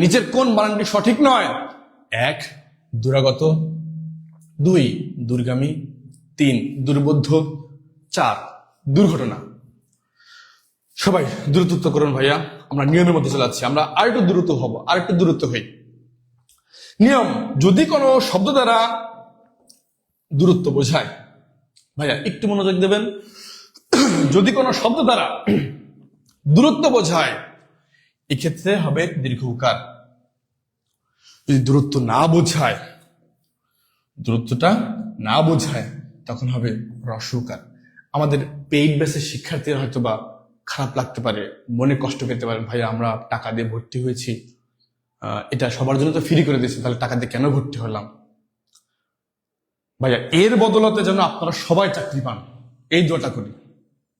নিচের কোন বানানটি সঠিক নয়? এক, দুরাগত। দুই, দুর্গামী। তিন, দুর্বোধ্য। চার, দুর্ঘটনা। সবাই দ্রুতত্ব করুন ভাইয়া, আমরা নিয়মের মধ্যে চলে যাচ্ছি। আমরা আরেকটু দ্রুত হব, আরেকটু দূরত্ব হই। নিয়ম, যদি কোনো শব্দ দ্বারা দূরত্ব বোঝায়, ভাইয়া, একটু মনোযোগ দেবেন। যদি কোনো শব্দ দ্বারা দূরত্ব বোঝায় এক্ষেত্রে হবে দীর্ঘ উকার যদি দূরত্ব না বোঝায়, দূরত্বটা না বোঝায়, তখন হবে রসউকার আমাদের পেইড বেসের শিক্ষার্থীরা হয়তো বা খারাপ লাগতে পারে, মনে কষ্ট পেতে পারে ভাই আমরা টাকা দিয়ে ভর্তি হয়েছি। এটা সবার জন্য তো ফ্রি করে দিয়েছে, তাহলে টাকা দিয়ে কেন ভর্তি হলাম? ভাইয়া, এর বদলতে যেন আপনারা সবাই চাকরি পান, এই দোয়াটা করি।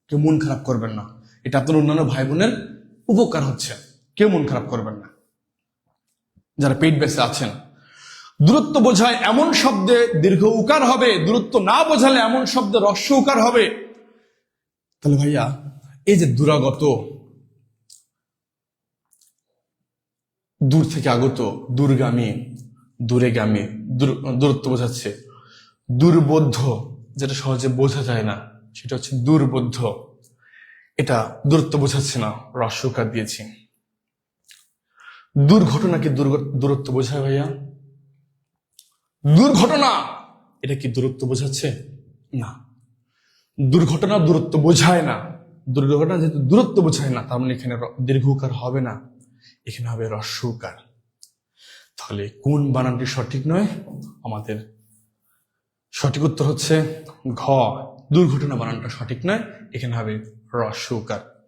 কেউ মন খারাপ করবেন না। এটা আপনার অন্যান্য ভাই বোনের উপকার হচ্ছে। কেউ মন খারাপ করবেন না। যারা পেট বেসে আছেন, দূরত্ব বোঝায় এমন শব্দে দীর্ঘ উকার হবে, দূরত্ব না বোঝালে এমন শব্দে রস্য উকার হবে। তাহলে ভাইয়া, এই যে দূরাগত, দূর থেকে আগত, দূরগামী, দূরেগামী, দূর- দূরত্ব বোঝাচ্ছে। দুর্বোধ্য, যেটা সহজে বোঝা যায় না, সেটা হচ্ছে দুর্বোধ্য। এটা দূরত্ব বোঝাচ্ছে না রস্যকার দিয়েছি। দুর্ঘটনা কি দূরত্ব বোঝায় ভাইয়া। দুর্ঘটনা! এটা কি দূরত্ব বোঝাচ্ছে? না। দুর্ঘটনা দূরত্ব বোঝায় না। দুর্ঘটনা যেহেতু দূরত্ব বোঝায় না, তার মানে এখানে দীর্ঘকার হবে না। এখানে হবে রস্যকার তাহলে কোন বানানটি সঠিক নয়? আমাদের সঠিক উত্তর হচ্ছে ঘ। দুর্ঘটনা বানানটা সঠিক নয়, এখানে হবে রস্যকার